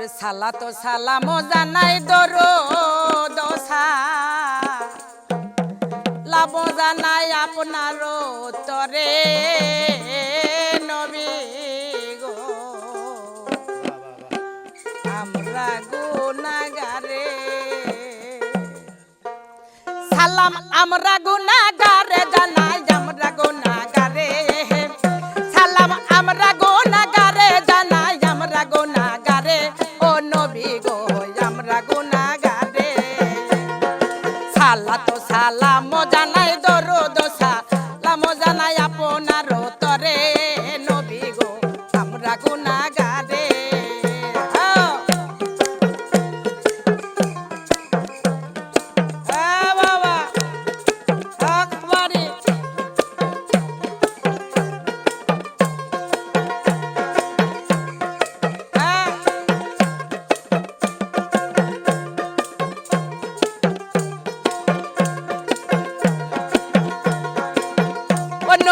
ওরে সালা তো সালামো জানাই দরো দোসা লাভ জানাই আপনারও তরে নবী গো। আমরা গুনাগারে। সালাম, আমরা গুনাগারে জানাই, আমরা গুনাগারে। গুনাগারে সালা তো সালাম জানাই দরুদ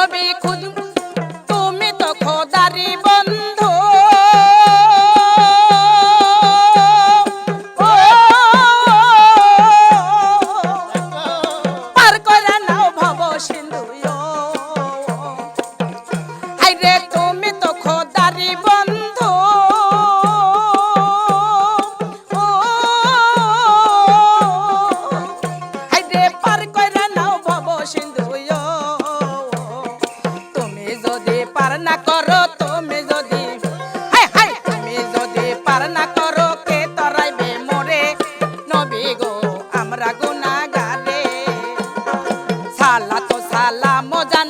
নবী খুদ তুমি তো খোদারি পার না করো তুমি যদি। তুমি যদি পার না করো, কে তরাইবে মোরে? নবী গো, আমরা গুনাগারে সালা তো সালা মজানায়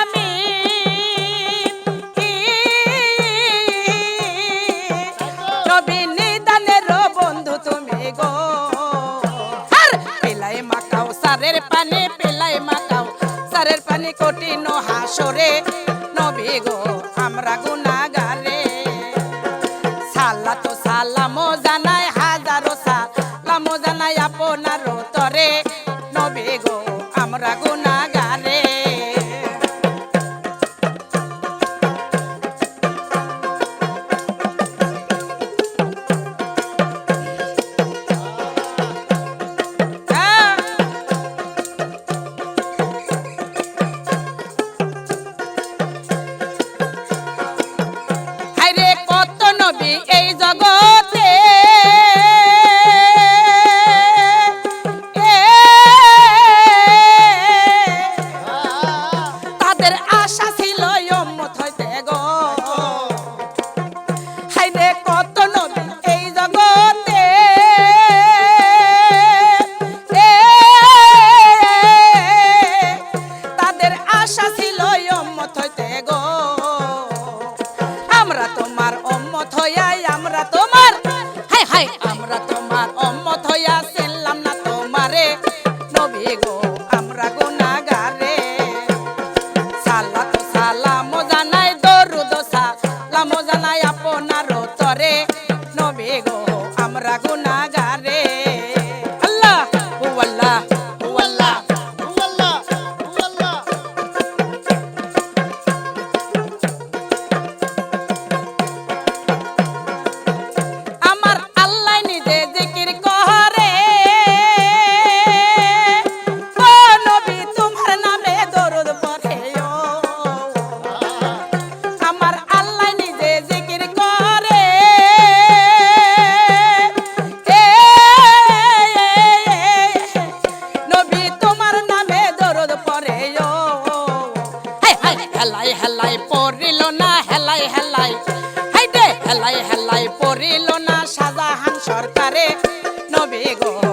আমি। নবী নিদানের বন্ধু তুমি গো। আর সারের পানি পেলাই মাকাও সারের পানি কঠিন হাসরে নবী গো, আমরা গুনাগারে সালা তো সালামো জানাই Hey. হেলাই হেলাই পড়িল না, হেলাই হেলাই। হাইতে হেলাই হেলাই পড়িল না সাজাহান সরকারে নবী গো।